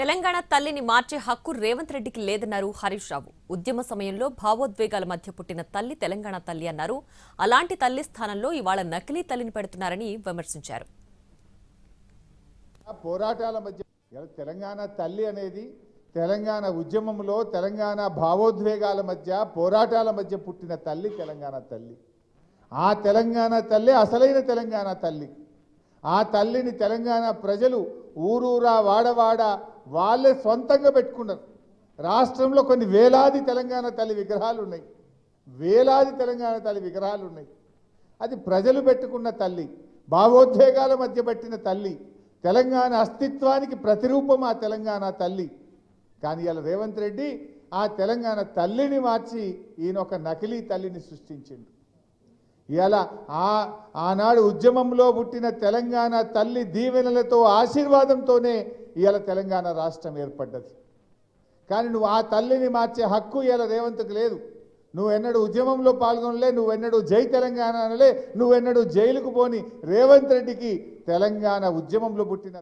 తెలంగాణ తల్లిని మార్చే హక్కు రేవంత్ రెడ్డికి లేదన్నారు హరీష్ రావు. ఉద్యమ సమయంలో భావోద్వేగాల మధ్య పుట్టిన తల్లి తెలంగాణ తల్లి అన్నారు. అలాంటి తల్లి స్థానంలో ఇవాళ నకిలీ తల్లిని పెడుతున్నారని విమర్శించారు. ఆ పోరాటాల మధ్య తెలంగాణ తల్లి అనేది తెలంగాణ ఉద్యమంలో తెలంగాణ భావోద్వేగాల మధ్య పోరాటాల మధ్య పుట్టిన తల్లి తెలంగాణ తల్లి. ఆ తెలంగాణ తల్లి అసలైన తెలంగాణ తల్లి. ఆ తల్లిని తెలంగాణ ప్రజలు ఊరూరా వాడవాడ వాళ్ళే సొంతంగా పెట్టుకున్నారు. రాష్ట్రంలో కొన్ని వేలాది తెలంగాణ తల్లి విగ్రహాలు ఉన్నాయి వేలాది తెలంగాణ తల్లి విగ్రహాలు ఉన్నాయి అది ప్రజలు పెట్టుకున్న తల్లి భావోద్వేగాల మధ్య పెట్టిన తల్లి తెలంగాణ అస్తిత్వానికి ప్రతిరూపం ఆ తెలంగాణ తల్లి. కానీ ఇలా రేవంత్ రెడ్డి ఆ తెలంగాణ తల్లిని మార్చి ఈయన ఒక నకిలీ తల్లిని సృష్టించిండు. ఇలా ఆ ఆనాడు ఉద్యమంలో పుట్టిన తెలంగాణ తల్లి దీవెనలతో ఆశీర్వాదంతోనే ఇవాళ తెలంగాణ రాష్ట్రం ఏర్పడ్డది. కానీ నువ్వు ఆ తల్లిని మార్చే హక్కు ఇలా రేవంత్కు లేదు. నువ్వెన్నడూ ఉద్యమంలో పాల్గొనలే నువ్వెన్నడూ జై తెలంగాణ అనలే నువ్వెన్నడూ జైలుకు పోని రేవంత్ రెడ్డికి తెలంగాణ ఉద్యమంలో పుట్టిన